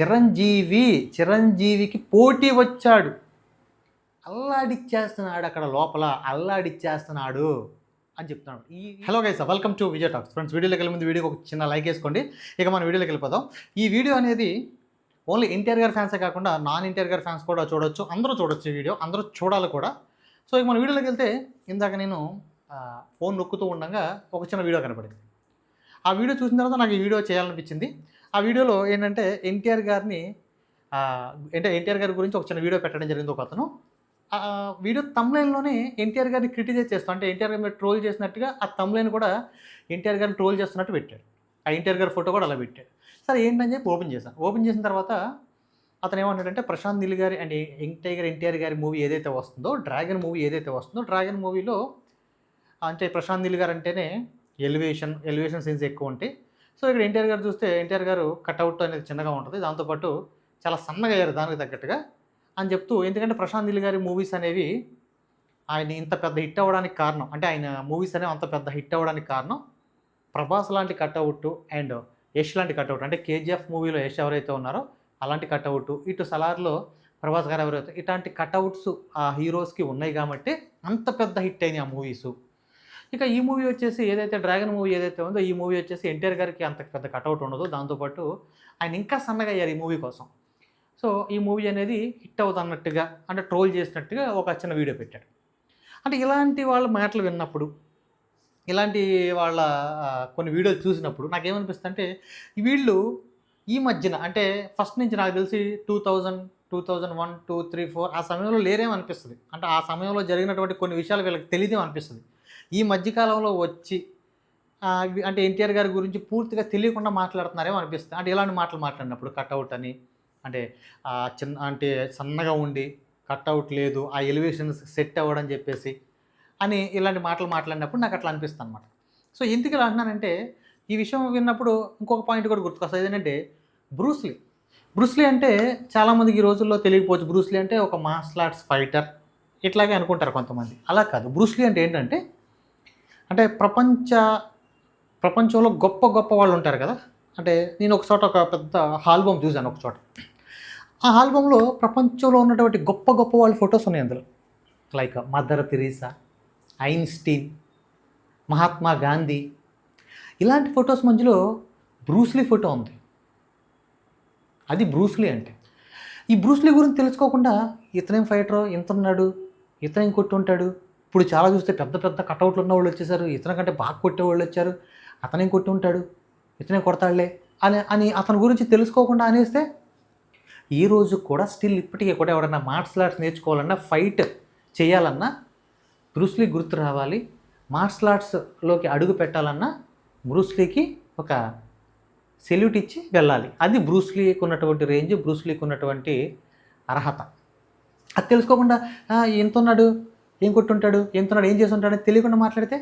చిరంజీవి చిరంజీవికి పోటీ వచ్చాడు. అల్లాడిచ్చేస్తున్నాడు అక్కడ లోపల అల్లాడిచ్చేస్తున్నాడు అని చెప్తున్నాడు. ఈ hello guys welcome to Vijay talks friends వీడియోలోకి వెళ్ళే ముందు వీడియోకి ఒక చిన్న లైక్ వేసుకోండి. ఇక మన వీడియోలోకి వెళ్ళిపోదాం. ఈ వీడియో అనేది ఓన్లీ ఇంటీరియర్ ఫ్యాన్సే కాకుండా నాన్ ఇంటీరియర్ ఫ్యాన్స్ కూడా చూడొచ్చు. అందరూ చూడొచ్చు ఈ వీడియో. అందరూ చూడాలి కూడా. సో ఇక మన వీడియోలోకి వెళ్తే ఇందాక నేను ఫోన్ నొక్కుతూ ఉండగా ఒక చిన్న వీడియో కనపడింది. ఆ వీడియో చూసిన తర్వాత నాకు ఈ వీడియో చేయాలనిపించింది. ఆ వీడియోలో ఏంటంటే ఎన్టీఆర్ గారిని అంటే ఎన్టీఆర్ గారి గురించి ఒక చిన్న వీడియో పెట్టడం జరిగింది ఒక అతను. ఆ వీడియో తమ్లైన్లోనే ఎన్టీఆర్ గారిని క్రిటిసైజ్ చేస్తాం. అంటే ఎన్టీఆర్ గారిని ట్రోల్ చేసినట్టుగా ఆ తమ్లైన్ కూడా ఎన్టీఆర్ గారిని ట్రోల్ చేస్తున్నట్టు పెట్టాడు. ఆ ఎన్టీఆర్ గారి ఫోటో కూడా అలా పెట్టాడు. సరే ఏంటని చెప్పి ఓపెన్ చేశాను. ఓపెన్ చేసిన తర్వాత అతను ఏమన్నాడంటే ప్రశాంత్ నీల్ గారి అండ్ ఎన్టీఆర్ ఎన్టీఆర్ గారి మూవీ ఏదైతే వస్తుందో డ్రాగన్ మూవీ ఏదైతే వస్తుందో డ్రాగన్ మూవీలో అంటే ప్రశాంత్ నీల్ గారు అంటేనే ఎలివేషన్ ఎలివేషన్ సీన్స్ ఎక్కువ ఉంటాయి. సో ఇక్కడ ఎన్టీఆర్ గారు చూస్తే ఎన్టీఆర్ గారు కట్అవుట్ అనేది చిన్నగా ఉంటుంది. దాంతోపాటు చాలా సన్నగా అయ్యారు దానికి తగ్గట్టుగా అని చెప్తూ ఎందుకంటే ప్రశాంత్ నీల్ గారి మూవీస్ అనేవి ఆయన ఇంత పెద్ద హిట్ అవ్వడానికి కారణం. అంటే ఆయన మూవీస్ అనేవి అంత పెద్ద హిట్ అవ్వడానికి కారణం ప్రభాస్ లాంటి కట్అవుట్ అండ్ యష్ లాంటి కట్అవుట్ అంటే కేజీఎఫ్ మూవీలో యష్ ఎవరైతే ఉన్నారో అలాంటి కట్అవుట్ ఇటు సలార్లో ప్రభాస్ గారు ఎవరైతే ఇట్లాంటి కట్అవుట్స్ ఆ హీరోస్కి ఉన్నాయి కాబట్టి అంత పెద్ద హిట్ అయినాయి ఆ మూవీస్. ఇక ఈ మూవీ వచ్చేసి ఏదైతే డ్రాగన్ మూవీ ఏదైతే ఉందో ఈ మూవీ వచ్చేసి ఎన్టీఆర్ గారికి అంత పెద్ద కటౌట్ ఉండదు. దాంతోపాటు ఆయన ఇంకా సన్నగా అయ్యారు ఈ మూవీ కోసం. సో ఈ మూవీ అనేది హిట్ అవుతున్నట్టుగా అంటే ట్రోల్ చేసినట్టుగా ఒక చిన్న వీడియో పెట్టాడు. అంటే ఇలాంటి వాళ్ళ మాటలు విన్నప్పుడు ఇలాంటి వాళ్ళ కొన్ని వీడియోలు చూసినప్పుడు నాకేమనిపిస్తుంది అంటే వీళ్ళు ఈ మధ్యన అంటే ఫస్ట్ నుంచి నాకు తెలిసి two thousand two thousand one two three four ఆ సమయంలో లేరేమనిపిస్తుంది. అంటే ఆ సమయంలో జరిగినటువంటి కొన్ని విషయాలు వీళ్ళకి తెలియదేమనిపిస్తుంది. ఈ మధ్యకాలంలో వచ్చి అంటే ఎన్టీఆర్ గారి గురించి పూర్తిగా తెలియకుండా మాట్లాడుతున్నారేమో అనిపిస్తుంది. అంటే ఇలాంటి మాటలు మాట్లాడినప్పుడు కట్అవుట్ అని అంటే చిన్న అంటే సన్నగా ఉండి కట్అవుట్ లేదు ఆ ఎలివేషన్స్ సెట్ అవ్వడం చెప్పేసి అని ఇలాంటి మాటలు మాట్లాడినప్పుడు నాకు అట్లా అనిపిస్తుంది అనమాట సో ఎందుకు ఇలా అంటున్నానంటే ఈ విషయం విన్నప్పుడు ఇంకొక పాయింట్ కూడా గుర్తుకొస్తుంది. ఏంటంటే బ్రూస్లీ బ్రూస్లీ అంటే చాలామందికి ఈ రోజుల్లో తెలియకపోవచ్చు. బ్రూస్లీ అంటే ఒక మార్షల్ ఆర్ట్స్ ఫైటర్ ఇట్లాగే అనుకుంటారు కొంతమంది. అలా కాదు. బ్రూస్లీ అంటే ఏంటంటే అంటే ప్రపంచ ప్రపంచంలో గొప్ప గొప్ప వాళ్ళు ఉంటారు కదా? అంటే నేను ఒక చోట ఒక పెద్ద ఆల్బమ్ చూశాను ఒక చోట. ఆ ఆల్బంలో ప్రపంచంలో ఉన్నటువంటి గొప్ప గొప్ప వాళ్ళ ఫొటోస్ ఉన్నాయి అందులో. Like Mother Teresa Einstein Mahatma Gandhi. ఇలాంటి ఫొటోస్ మధ్యలో బ్రూస్లీ ఫోటో ఉంది. అది బ్రూస్లీ అంటే. ఈ బ్రూస్లీ గురించి తెలుసుకోకుండా ఇతనేం ఫైటరో ఇంత ఉన్నాడు ఇతనేం కొట్టి ఉంటాడు ఇప్పుడు చాలా చూస్తే పెద్ద పెద్ద కటౌట్లు ఉన్న వాళ్ళు వచ్చేసారు. ఇతని కంటే బాగా కొట్టేవాళ్ళు వచ్చారు. అతనేం కొట్టి ఉంటాడు? ఇతనే కొడతాడులే అని అని అతని గురించి తెలుసుకోకుండా అనేస్తే ఈ రోజు కూడా స్టిల్ ఇప్పటికీ కూడా ఎవరైనా మార్షల్ ఆర్ట్స్ నేర్చుకోవాలన్నా ఫైట్ చేయాలన్నా బ్రూస్లీ గుర్తు రావాలి. మార్షల్ ఆర్ట్స్లోకి అడుగు పెట్టాలన్నా బ్రూస్లీకి ఒక సెల్యూట్ ఇచ్చి వెళ్ళాలి. అది బ్రూస్లీకి ఉన్నటువంటి రేంజ్ బ్రూస్లీకి ఉన్నటువంటి అర్హత. అది తెలుసుకోకుండా ఎంత ఉన్నాడు ఏం కొట్టుంటాడు? ఎంత తిన్నాడు? ఏం చేసి ఉంటాడు తెలియకుండా మాట్లాడితే?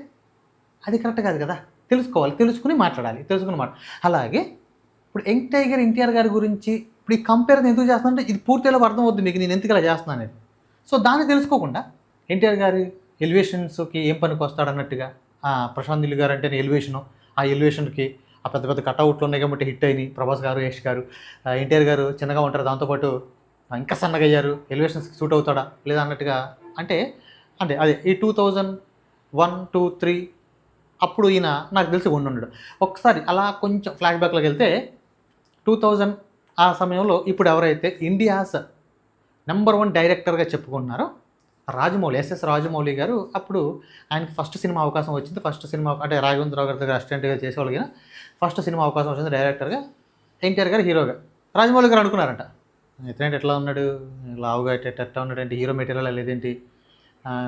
అది కరెక్ట్ కాదు కదా? తెలుసుకోవాలి. తెలుసుకుని మాట్లాడాలి. తెలుసుకుని మాట అలాగే ఇప్పుడు యంగ్ టైగర్ ఎన్టీఆర్ గారి గురించి ఇప్పుడు ఈ కంపేర్ ఎందుకు చేస్తానంటే ఇది పూర్తిగా అర్థం అవుతుంది మీకు. నేను ఎందుకు ఇలా చేస్తున్నాను అనేది. సో దాన్ని తెలుసుకోకుండా ఎన్టీఆర్ గారి ఎలివేషన్స్కి ఏం పనికి వస్తాడు అన్నట్టుగా ఆ, ప్రశాంత్ నీల్ గారు అంటే ఎలివేషను ఆ ఎలివేషన్కి ఆ పెద్ద పెద్ద కట్అవుట్లు ఉన్నాయి కాబట్టి హిట్ అయినాయి. ప్రభాస్ గారు యష్ గారు ఎన్టీఆర్ గారు చిన్నగా ఉంటారు. దాంతోపాటు ఇంకా సన్నగయ్యారు ఎలివేషన్స్కి సూట్ అవుతాడా లేదా అన్నట్టుగా అంటే అంటే అదే ఈ two thousand one two three అప్పుడు ఈయన నాకు తెలిసి ఉండుండడు ఒకసారి అలా కొంచెం ఫ్లాష్ బ్యాక్లోకి వెళ్తే టూ థౌజండ్ ఆ సమయంలో ఇప్పుడు ఎవరైతే ఇండియాస్ నెంబర్ వన్ డైరెక్టర్గా చెప్పుకుంటున్నారో రాజమౌళి ఎస్ఎస్ రాజమౌళి గారు అప్పుడు ఆయనకి ఫస్ట్ సినిమా అవకాశం వచ్చింది. ఫస్ట్ సినిమా అంటే రాఘవేంద్రరావు గారి దగ్గర అసిస్టెంట్గా చేసేవాళ్ళు ఫస్ట్ సినిమా అవకాశం వచ్చింది డైరెక్టర్గా ఎన్టీఆర్ గారు హీరోగా రాజమౌళి గారు అనుకున్నారంట ఇతనేంటి ఎట్లా ఉన్నాడు? లావుగా ఎట్లా ఉన్నాడు? అంటే హీరో మెటీరియల్ లేదేంటి?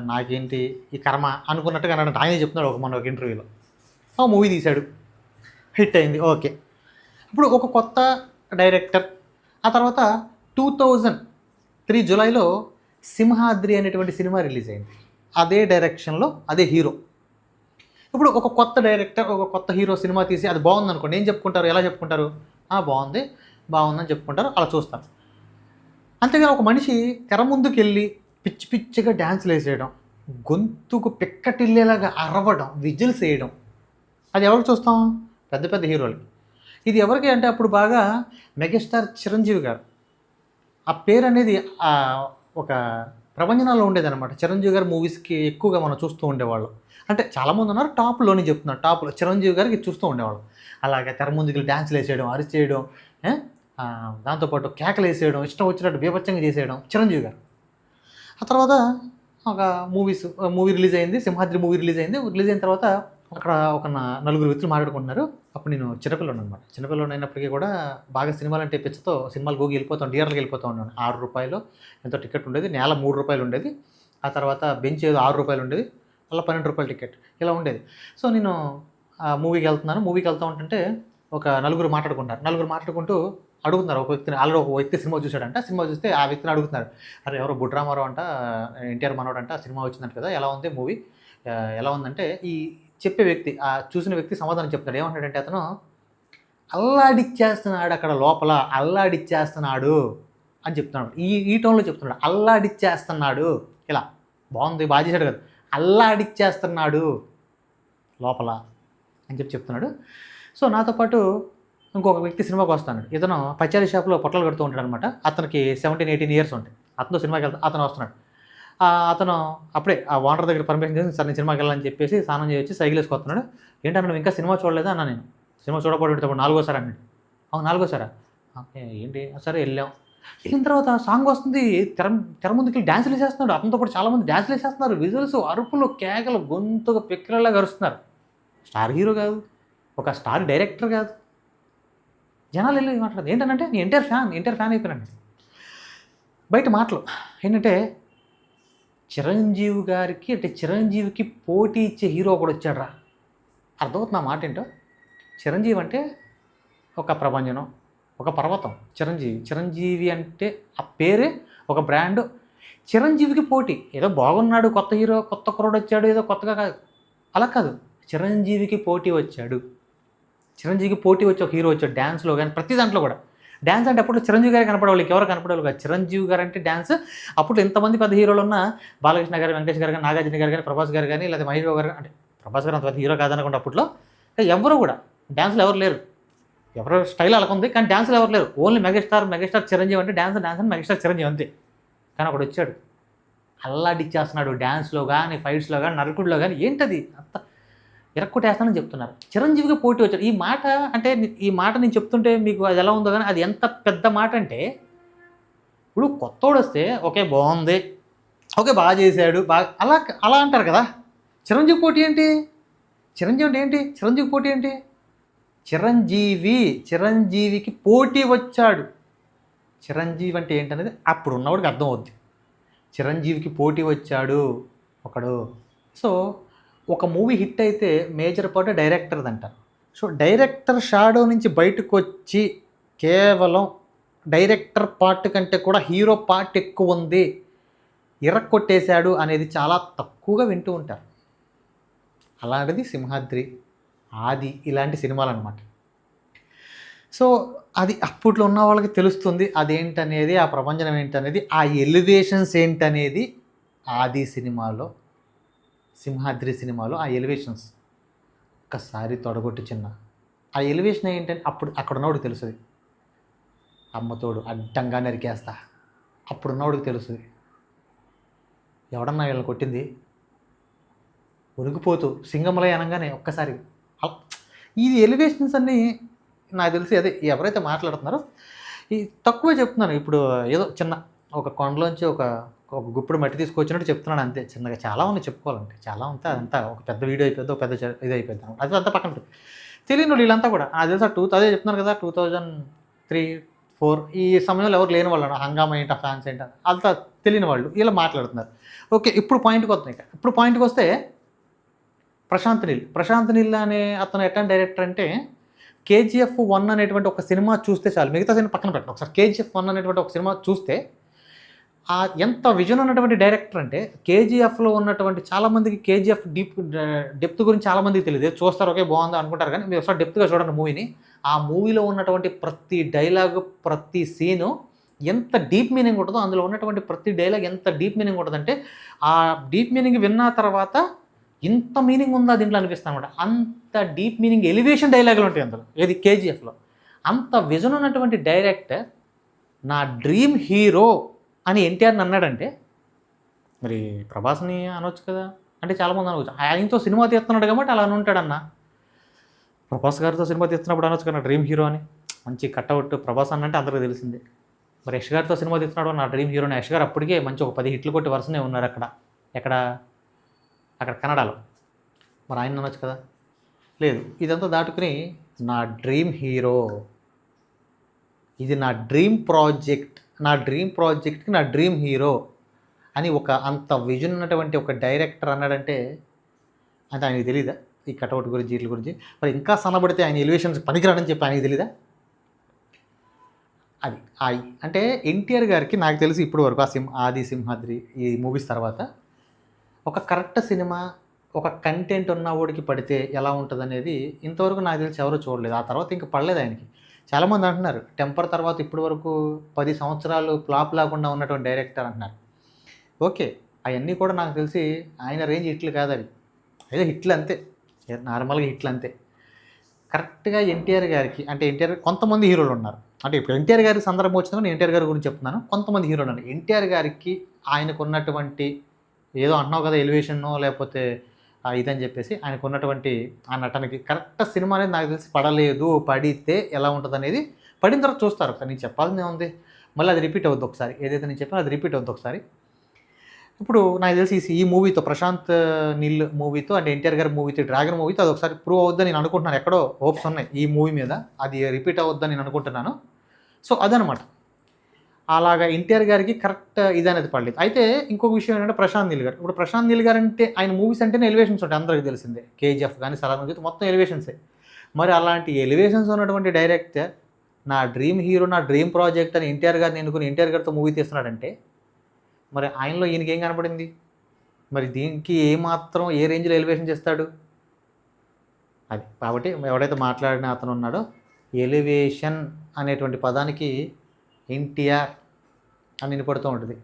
నాకేంటి ఈ కర్మ అనుకున్నట్టుగా అన్నాడు ఆయనే చెప్తున్నాడు ఒక మన ఒక ఇంటర్వ్యూలో. ఆ మూవీ తీశాడు. హిట్ అయింది. ఓకే. ఇప్పుడు ఒక కొత్త డైరెక్టర్ ఆ తర్వాత టూ థౌజండ్ త్రీ జూలైలో సింహాద్రి అనేటువంటి సినిమా రిలీజ్ అయింది. అదే డైరెక్షన్లో అదే హీరో. ఇప్పుడు ఒక కొత్త డైరెక్టర్ ఒక కొత్త హీరో సినిమా తీసి అది బాగుంది అనుకోండి ఏం చెప్పుకుంటారు ఎలా చెప్పుకుంటారు? బాగుంది బాగుందని చెప్పుకుంటారు అలా చూస్తారు. అంతేగాని ఒక మనిషి తెర ముందుకు వెళ్ళి పిచ్చి పిచ్చిగా డ్యాన్స్లు వేసేయడం గొంతుకు పిక్కటిల్లేలాగా అరవడం విజిల్స్ వేయడం. అది ఎవరికి చూస్తాం? పెద్ద పెద్ద హీరోలకి ఇది ఎవరికి అంటే అప్పుడు బాగా మెగాస్టార్ చిరంజీవి గారు. ఆ పేరు అనేది ఒక ప్రపంచంలో ఉండేదన్నమాట. చిరంజీవి గారి మూవీస్కి ఎక్కువగా మనం చూస్తూ ఉండేవాళ్ళం. అంటే చాలామంది ఉన్నారు టాప్లోనే చెప్తున్నారు. టాప్లో చిరంజీవి గారికి చూస్తూ ఉండేవాళ్ళం. అలాగే తెర ముందుకు డ్యాన్స్లు వేసేయడం అరిచేయడం దాంతోపాటు కేకలు వేసేయడం ఇష్టం వచ్చినట్టు బీభత్సంగా చేసేయడం చిరంజీవి గారు. ఆ తర్వాత ఒక మూవీస్ మూవీ రిలీజ్ అయింది సింహాద్రి మూవీ రిలీజ్ అయింది. రిలీజ్ అయిన తర్వాత అక్కడ ఒక నలుగురు వ్యక్తులు మాట్లాడుకుంటున్నారు. అప్పుడు నేను చిన్నపిల్లని అనమాట చిన్నపిల్లని అయినప్పటికీ కూడా బాగా సినిమాలు అంటే పిచ్చతో సినిమాలు గోగి వెళ్ళిపోతాం థియేటర్కి వెళ్ళిపోతూ ఉన్నాను. ఆరు రూపాయలు ఎంతో టికెట్ ఉండేది. నేల మూడు రూపాయలు ఉండేది. ఆ తర్వాత బెంచ్ ఏదో ఆరు రూపాయలు ఉండేది. అలా పన్నెండు రూపాయల టికెట్ ఇలా ఉండేది. సో నేను ఆ మూవీకి వెళ్తున్నాను. మూవీకి వెళ్తూ ఉంటుంటే ఒక నలుగురు మాట్లాడుకుంటారు. నలుగురు మాట్లాడుకుంటూ అడుగుతున్నారు. ఒక వ్యక్తిని ఆల్రెడీ ఒక వ్యక్తి సినిమా చూశాడంట. సినిమా చూస్తే ఆ వ్యక్తిని అడుగుతున్నారు. అరే ఎవరో బుడ్రామారావు అంట ఎన్టీఆర్ మనోడంట సినిమా వచ్చిందంట కదా ఎలా ఉంది మూవీ? ఎలా ఉందంటే ఈ చెప్పే వ్యక్తి ఆ చూసిన వ్యక్తి సమాధానం చెప్తాడు. ఏమంటాడంటే అతను అల్లాడిచ్చేస్తున్నాడు అక్కడ లోపల అల్లాడిచ్చేస్తున్నాడు అని చెప్తున్నాడు. ఈ ఈ టోన్లో చెప్తున్నాడు. అల్లాడిచ్చేస్తున్నాడు ఇలా. బాగుంది బాగా చేశాడు కదా. అల్లాడిచ్చేస్తున్నాడు లోపల అని చెప్పి చెప్తున్నాడు. సో నాతో పాటు ఇంకొక వ్యక్తి సినిమాకి వస్తాడు ఇతను పచారీ షాప్లో పొట్టలు కడుతూ ఉంటాడు అనమాట అతనికి సెవెంటీన్ ఎయిటీన్ ఇయర్స్ ఉంటాయి. అతను సినిమాకి వెళ్తా అతను వస్తున్నాడు. అతను అప్పుడే ఆ ఓనర్ దగ్గర పర్మిషన్ చేసి సరే నేను సినిమాకి వెళ్ళాలని చెప్పేసి స్నానం చేయొచ్చి సైకిల్ వేసుకొస్తున్నాడు. ఏంటంటే నువ్వు ఇంకా సినిమా చూడలేదా? అన్న నేను. సినిమా చూడకూడదు నాలుగోసారి అన్నాడు. అవును నాలుగోసారా? ఏంటి? సరే వెళ్ళాం. వెళ్ళిన తర్వాత సాంగ్ వస్తుంది. తెర తెర ముందుకి డ్యాన్సులు వేసేస్తున్నాడు. అతనితో పాటు చాలామంది డ్యాన్సులు వేసేస్తున్నారు. విజువల్స్ అరుపులు కేకలు గొంతుగా పిక్కలలా గరుస్తున్నారు స్టార్ హీరో కాదు. ఒక స్టార్ డైరెక్టర్ కాదు. జనాలు వెళ్ళి మాట్లాడదు ఏంటంటే నేను ఎన్టీఆర్ ఫ్యాన్ ఎన్టీఆర్ ఫ్యాన్ అయిపోయినాను బయట మాటలు. ఏంటంటే చిరంజీవి గారికి అంటే చిరంజీవికి పోటీ ఇచ్చే హీరో కూడా వచ్చాడరా. అర్థమవుతుంది నా మాట ఏంటో? చిరంజీవి అంటే ఒక ప్రభంజనం ఒక పర్వతం. చిరంజీవి చిరంజీవి అంటే ఆ పేరే ఒక బ్రాండ్ చిరంజీవికి పోటీ. ఏదో బాగున్నాడు కొత్త హీరో కొత్త కుర్రోడు వచ్చాడు ఏదో కొత్తగా కాదు అలా కాదు. చిరంజీవికి పోటీ వచ్చాడు. చిరంజీవికి పోటీ వచ్చి ఒక హీరో వచ్చాడు డ్యాన్స్లో కానీ ప్రతి దాంట్లో కూడా. డ్యాన్స్ అంటే అప్పుడు చిరంజీవి గారు కనపడేవాళ్ళు ఎవరు కనపడేవాళ్ళు కాదు. చిరంజీవి గారు అంటే డ్యాన్స్ అప్పుడు ఎంతమంది పెద్ద హీరోలు ఉన్నా బాలకృష్ణ గారు వెంకటేష్ గారు కానీ నాగార్జున గారు కానీ ప్రభాస్ గారు కానీ లేదా మహేష్ గారు అంటే ప్రభాస్ గారు అంత పెద్ద హీరో కాదనుకుంటే అప్పట్లో. ఎవరు కూడా. డ్యాన్స్లో ఎవరు లేరు. ఎవరో స్టైల్ అలా ఉంది కానీ డ్యాన్స్లో ఎవరు లేరు. ఓన్లీ మెగాస్టార్ మెగాస్టార్ చిరంజీవి అంటే డ్యాన్స్ డ్యాన్స్ అని మెగాస్టార్ చిరంజీవి అంతే. కానీ ఒకడు వచ్చాడు. అల్లాడిచ్చేస్తున్నాడు డ్యాన్స్లో కానీ ఫైట్స్లో కానీ నరకుడిలో కానీ. ఏంటది? అంత ఇరక్కొట్టేస్తానని చెప్తున్నారు. చిరంజీవికి పోటీ వచ్చాడు. ఈ మాట అంటే ఈ మాట నేను చెప్తుంటే మీకు అది ఎలా ఉందో కానీ అది ఎంత పెద్ద మాట అంటే ఇప్పుడు కొత్తోడు వస్తే ఓకే బాగుంది. ఓకే బాగా చేశాడు బాగా అలా అలా అంటారు కదా. చిరంజీవి పోటీ ఏంటి? చిరంజీవి అంటే ఏంటి? చిరంజీవి పోటీ ఏంటి? చిరంజీవి చిరంజీవికి పోటీ వచ్చాడు. చిరంజీవి అంటే ఏంటనేది అప్పుడు ఉన్నవాడికి అర్థం అవుద్ది. చిరంజీవికి పోటీ వచ్చాడు ఒకడు. సో ఒక మూవీ హిట్ అయితే మేజర్ పార్ట్ డైరెక్టర్ది అంటారు సో డైరెక్టర్ షాడో నుంచి బయటకు వచ్చి కేవలం డైరెక్టర్ పార్ట్ కంటే కూడా హీరో పార్ట్ ఎక్కువ ఉంది ఇరక్కొట్టేశాడు అనేది చాలా తక్కువగా వింటూ ఉంటారు. అలాంటిది సింహాద్రి ఆది ఇలాంటి సినిమాలు అనమాట సో అది అప్పట్లో ఉన్న వాళ్ళకి తెలుస్తుంది అదేంటనేది ఆ ప్రపంచం ఏంటనేది ఆ ఎలివేషన్స్ ఏంటనేది ఆది సినిమాలో సింహాద్రి సినిమాలో ఆ ఎలివేషన్స్. ఒక్కసారి తొడగొట్టి చిన్న. ఆ ఎలివేషన్ ఏంటంటే అప్పుడు అక్కడ ఉన్నవాడికి తెలుస్తుంది అమ్మతోడు అడ్డంగా నరికేస్తా. అప్పుడు ఉన్నవాడికి తెలుస్తుంది ఎవడన్నా వీళ్ళని కొట్టింది? ఉరిగిపోతూ సింగమలై అనగానే ఒక్కసారి ఈ ఇది ఎలివేషన్స్ అన్నీ నాకు తెలిసి అదే ఎవరైతే మాట్లాడుతున్నారో ఈ తక్కువే చెప్తున్నాను. ఇప్పుడు ఏదో చిన్న ఒక కొండలోంచి ఒక ఒక గుప్పుడు మట్టి తీసుకొచ్చినట్టు చెప్తున్నాడు అంతే. చిన్నగా చాలా ఉన్నాయి చెప్పుకోవాలంటే. చాలా ఉంటే అదంతా ఒక పెద్ద వీడియో అయిపోద్ది ఒక పెద్ద ఇది అయిపోద్ది అనమాట. అది అంతా పక్కన పెట్టు. తెలియని వాళ్ళు వీళ్ళంతా కూడా అది తెలుసా టూ అదే చెప్తున్నారు కదా టూ థౌజండ్ త్రీ ఫోర్ ఈ సమయంలో ఎవరు లేని వాళ్ళు హంగామా ఏంటా ఫ్యాన్స్ ఏంటా? అంతా తెలియని వాళ్ళు ఇలా మాట్లాడుతున్నారు. ఓకే ఇప్పుడు పాయింట్కి వస్తున్నాయి ఇక. ఇప్పుడు పాయింట్కి వస్తే ప్రశాంత్ నీల్. ప్రశాంత్ నీల్ అనే అతను ఎట్లాంటి డైరెక్టర్ అంటే కేజీఎఫ్ వన్ అనేటువంటి ఒక సినిమా చూస్తే చాలు. మిగతా సినిమా పక్కన పెట్టండి ఒకసారి కేజీఎఫ్ వన్ అనేటువంటి ఒక సినిమా చూస్తే ఆ ఎంత విజన్ ఉన్నటువంటి డైరెక్టర్ అంటే కేజీఎఫ్లో ఉన్నటువంటి చాలామందికి కేజీఎఫ్ డీప్ డెప్త్ గురించి చాలామందికి తెలియదు. చూస్తారు ఓకే బాగుంది అనుకుంటారు కానీ మీరు ఒకసారి డెప్త్గా చూడండి మూవీని. ఆ మూవీలో ఉన్నటువంటి ప్రతి డైలాగ్ ప్రతి సీను ఎంత డీప్ మీనింగ్ ఉంటుందో అందులో ఉన్నటువంటి ప్రతి డైలాగ్ ఎంత డీప్ మీనింగ్ ఉంటుందంటే ఆ డీప్ మీనింగ్ విన్న తర్వాత ఇంత మీనింగ్ ఉందా దీంట్లో అనిపిస్తుంది అనమాట అంత డీప్ మీనింగ్ ఎలివేషన్ డైలాగులు ఉంటాయి అందులో ఏది కేజీఎఫ్లో. అంత విజన్ ఉన్నటువంటి డైరెక్టర్ నా డ్రీమ్ హీరో అని ఎన్టీఆర్ని అన్నాడంటే మరి ప్రభాస్ని అనొచ్చు కదా? అంటే చాలామంది అనవచ్చు ఆయనతో సినిమా తీస్తున్నాడు కాబట్టి అలా అని ఉంటాడన్న ప్రభాస్ గారితో సినిమా తీస్తున్నప్పుడు అనొచ్చు కదా డ్రీమ్ హీరో అని. మంచి కట్అవుట్ ప్రభాస్ అన్న అంటే అందరికీ తెలిసిందే. మరి యష్ గారితో సినిమా తీస్తున్నాడు నా డ్రీమ్ హీరోని యష్ గారు అప్పటికే మంచి ఒక పది హిట్లు కొట్టి వరుసనే ఉన్నారు అక్కడ. ఎక్కడ? అక్కడ కన్నడలో. మరి ఆయన అనొచ్చు కదా? లేదు. ఇదంతా దాటుకుని నా డ్రీమ్ హీరో. ఇది నా డ్రీమ్ ప్రాజెక్ట్. నా డ్రీమ్ ప్రాజెక్ట్కి నా డ్రీమ్ హీరో అని ఒక అంత విజన్ ఉన్నటువంటి ఒక డైరెక్టర్ అన్నాడంటే అంటే ఆయనకి తెలీదా? ఈ కటౌట్ గురించి వీటి గురించి? మరి ఇంకా సన్నబడితే ఆయన ఎలివేషన్స్ పనికిరాడని చెప్పి ఆయనకి తెలీదా? అది ఆ అంటే ఎన్టీఆర్ గారికి నాకు తెలిసి ఇప్పుడు వరకు ఆ సింహ ఆది సింహాద్రి ఈ మూవీస్ తర్వాత ఒక కరెక్ట్ సినిమా ఒక కంటెంట్ ఉన్నవాడికి పడితే ఎలా ఉంటుంది అనేది ఇంతవరకు నాకు తెలిసి ఎవరు చూడలేదు. ఆ తర్వాత ఇంక పడలేదు ఆయనకి. చాలామంది అంటున్నారు టెంపర్ తర్వాత ఇప్పటి వరకు పది సంవత్సరాలు ఫ్లాప్ లేకుండా ఉన్నటువంటి డైరెక్టర్ అంటున్నారు. ఓకే అవన్నీ కూడా నాకు తెలిసి ఆయన రేంజ్ హిట్లు కాదు అవి. అదే హిట్లు అంతే నార్మల్గా హిట్లు అంతే. కరెక్ట్గా ఎన్టీఆర్ గారికి అంటే ఎన్టీఆర్ కొంతమంది హీరోలు ఉన్నారు. అంటే ఇప్పుడు ఎన్టీఆర్ గారి సందర్భం వచ్చిందని నేను ఎన్టీఆర్ గారి గురించి చెప్తున్నాను. కొంతమంది హీరోలు ఉన్నారు. ఎన్టీఆర్ గారికి ఆయనకు ఉన్నటువంటి ఏదో అంటున్నావు కదా ఎలివేషన్నో లేకపోతే ఇదని చెప్పేసి ఆయనకు ఉన్నటువంటి ఆ నటనకి. కరెక్ట్ సినిమా అనేది నాకు తెలిసి పడలేదు పడితే ఎలా ఉంటుంది అనేది పడిన తర్వాత చూస్తారు ఒకసారి. నేను చెప్పాల్సిందే ఉంది మళ్ళీ అది రిపీట్ అవుద్ది ఒకసారి. ఏదైతే నేను చెప్పానో అది రిపీట్ అవుద్ది ఒకసారి. ఇప్పుడు నాకు తెలిసి ఈ- ఈ మూవీతో ప్రశాంత్ నీల్ మూవీతో అంటే ఎన్టీఆర్ గారి మూవీతో డ్రాగన్ మూవీతో అది ఒకసారి ప్రూవ్ అవుద్దని నేను అనుకుంటున్నాను. ఎక్కడో హోప్స్ ఉన్నాయి ఈ మూవీ మీద. అది రిపీట్ అవుద్దని నేను అనుకుంటున్నాను. సో అదనమాట అలాగా ఎన్టీఆర్ గారికి కరెక్ట్ ఇది అనేది పడలేదు. అయితే ఇంకొక విషయం ఏంటంటే ప్రశాంత్ నీల్ గారు. ఇప్పుడు ప్రశాంత్ నీల్ గారు అంటే ఆయన మూవీస్ అంటేనే ఎలివేషన్స్ ఉంటాయి అందరికీ తెలిసిందే. కేజీఎఫ్ కానీ సలార్ నుంచి మొత్తం ఎలివేషన్సే. మరి అలాంటి ఎలివేషన్స్ ఉన్నటువంటి డైరెక్టర్ నా డ్రీమ్ హీరో నా డ్రీమ్ ప్రాజెక్ట్ అని ఎన్టీఆర్ గారిని ఎన్నుకుని ఎన్టీఆర్ గారితో మూవీ తీస్తున్నాడంటే మరి ఆయనలో ఈయనకి ఏం కనపడింది? మరి దీనికి ఏమాత్రం ఏ రేంజ్లో ఎలివేషన్ చేస్తాడు? అది కాబట్టి ఎవడైతే మాట్లాడిన అతను ఉన్నాడో ఎలివేషన్ అనేటువంటి పదానికి ఎన్టీఆర్ అని వినపడుతూ ఉంటుంది.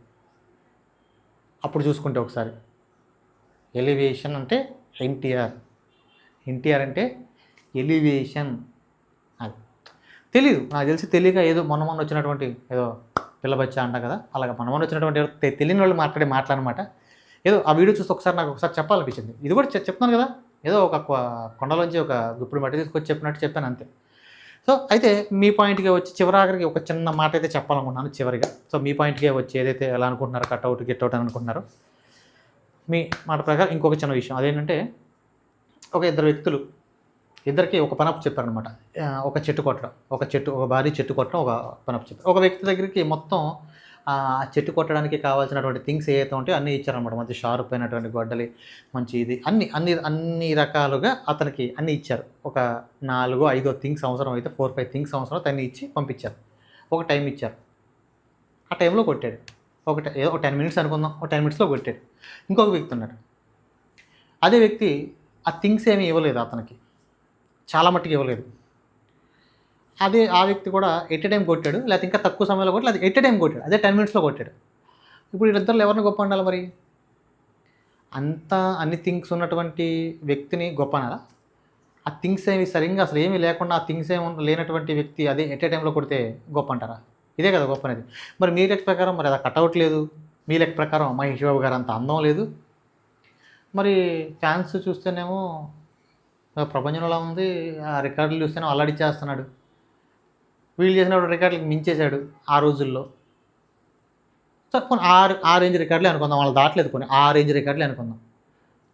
అప్పుడు చూసుకుంటే ఒకసారి. ఎలివేషన్ అంటే ఎన్టీఆర్. ఎన్టీఆర్ అంటే ఎలివేషన్ అది తెలీదు. నాకు తెలిసి తెలియక ఏదో మొన్న మొన్న వచ్చినటువంటి ఏదో పిల్లబచ్చా అంట కదా అలాగ మొన్న మొన్న వచ్చినటువంటి తెలియని వాళ్ళు మాట్లాడే మాట్లాడనమాట. ఏదో ఆ వీడియో చూస్తే ఒకసారి నాకు ఒకసారి చెప్పాలనిపించింది. ఇది కూడా చెప్తున్నాను కదా ఏదో ఒక కొ- కొండలోంచి ఒక గుప్పుడు మట్టి తీసుకొచ్చి చెప్పినట్టు చెప్పాను అంతే. సో అయితే మీ పాయింట్గా వచ్చి చివరాఖరికి ఒక చిన్న మాట అయితే చెప్పాలనుకున్నాను చివరిగా. సో మీ పాయింట్గా వచ్చి ఏదైతే ఎలా అనుకుంటున్నారో కట్అవుట్ గిట్అవుట్ అని అనుకుంటున్నారో మీ మాట ప్రకారం ఇంకొక చిన్న విషయం. అదేంటంటే ఒక ఇద్దరు వ్యక్తులు ఇద్దరికి ఒక పనపు చెప్పారనమాట ఒక చెట్టు కొట్టడం ఒక చెట్టు ఒక భారీ చెట్టు కొట్టడం ఒక పనపు చెప్పారు. ఒక వ్యక్తి దగ్గరికి మొత్తం ఆ చెట్టు కొట్టడానికి కావాల్సినటువంటి థింగ్స్ ఏవైతే ఉంటాయో అన్నీ ఇచ్చారనమాట మంచి షార్ప్ అయినటువంటి గొడ్డలి మంచి ఇది అన్ని అన్ని అన్ని రకాలుగా అతనికి అన్ని ఇచ్చారు. ఒక నాలుగు ఐదో థింగ్స్ అవసరం అయితే ఫోర్ ఫైవ్ థింగ్స్ అవసరం తన్ని ఇచ్చి పంపించారు. ఒక టైం ఇచ్చారు. ఆ టైంలో కొట్టాడు. ఒక ఏదో ఒక టెన్ మినిట్స్ అనుకుందాం ఒక టెన్ మినిట్స్లో కొట్టాడు. ఇంకొక వ్యక్తి ఉన్నాడు. అదే వ్యక్తి ఆ థింగ్స్ ఏమీ ఇవ్వలేదు అతనికి. చాలా మట్టుకు ఇవ్వలేదు. అదే ఆ వ్యక్తి కూడా ఎట్ టైం కొట్టాడు? లేకపోతే ఇంకా తక్కువ సమయంలో కొట్టాడు? లేదా ఎట్ టైం కొట్టాడు? అదే టెన్ మినిట్స్లో కొట్టాడు. ఇప్పుడు వీళ్ళిద్దరు ఎవరిని గొప్ప ఉండాలి మరి? అంత అన్ని థింగ్స్ ఉన్నటువంటి వ్యక్తిని గొప్ప అనాలా? ఆ థింగ్స్ ఏమి సరిగ్గా అసలు ఏమీ లేకుండా ఆ థింగ్స్ ఏమి లేనటువంటి వ్యక్తి అదే ఎట్ ఏ టైంలో కొడితే గొప్ప అంటారా? ఇదే కదా గొప్ప అనేది. మరి మీ లెక్క ప్రకారం మరి అది కట్అవుట్ లేదు? మీ లెక్క ప్రకారం మహేష్ బాబు గారు అంత అందం లేదు? మరి ఫ్యాన్స్ చూస్తేనేమో ప్రపంచంలో ఉంది? ఆ రికార్డులు చూస్తేనే అల్లాడిచ్చేస్తున్నాడు. వీళ్ళు చేసిన రికార్డులకు మించేశాడు ఆ రోజుల్లో. సో కొన్ని ఆ ఆ రేంజ్ రికార్డులే అనుకుందాం. వాళ్ళు దాటలేదు కొన్ని ఆ రేంజ్ రికార్డులే అనుకుందాం.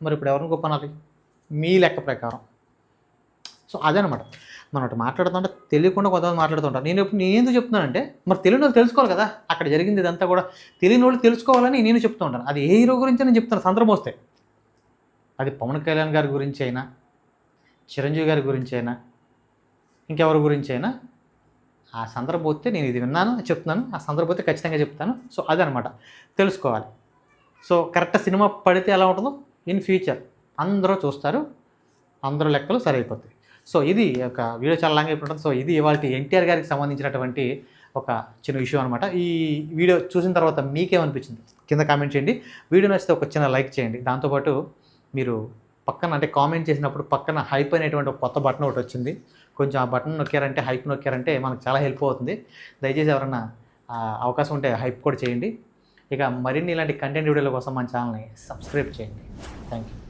మరి ఇప్పుడు ఎవరిని గొప్ప అనాలి మీ లెక్క ప్రకారం. సో అదనమాట. మనం అటు మాట్లాడుతుంటే తెలియకుండా కొంతమంది మాట్లాడుతుంటారు నేను ఇప్పుడు నేను ఎందుకు చెప్తున్నానంటే మరి తెలియని వాళ్ళు తెలుసుకోవాలి కదా. అక్కడ జరిగింది ఇదంతా కూడా. తెలియని వాళ్ళు తెలుసుకోవాలని నేను చెప్తూ ఉంటాను. అది ఏ హీరో గురించి నేను చెప్తాను? సందర్భం వస్తే. అది పవన్ కళ్యాణ్ గారి గురించి అయినా చిరంజీవి గారి గురించి అయినా ఇంకెవరి గురించి అయినా ఆ సందర్భం వస్తే నేను ఇది విన్నాను చెప్తున్నాను ఆ సందర్భం వస్తే ఖచ్చితంగా చెప్తాను. సో అదనమాట తెలుసుకోవాలి. సో కరెక్ట్ సినిమా పడితే ఎలా ఉంటుందో? In future. అందరూ చూస్తారు. అందరూ లెక్కలు సరైపోతాయి. సో ఇది ఒక వీడియో చాలా లాంగ్ అయిపోతుంది. సో ఇది ఇవాళ ఎన్టీఆర్ గారికి సంబంధించినటువంటి ఒక చిన్న ఇష్యూ అనమాట ఈ వీడియో చూసిన తర్వాత మీకేమనిపించింది? కింద కామెంట్ చేయండి. వీడియో నచ్చితే ఒక చిన్న లైక్ చేయండి. దాంతోపాటు మీరు పక్కన అంటే కామెంట్ చేసినప్పుడు పక్కన హైప్ అనేటువంటి ఒక కొత్త బటన్ ఒకటి వచ్చింది. కొంచెం ఆ బటన్ నొక్కారంటే హైప్ నొక్కారంటే మనకు చాలా హెల్ప్ అవుతుంది. దయచేసి ఎవరన్నా అవకాశం ఉంటే హైప్ కూడా చేయండి. ఇక మరిన్ని ఇలాంటి కంటెంట్ వీడియోల కోసం మన ఛానల్ని సబ్స్క్రైబ్ చేయండి. Thank you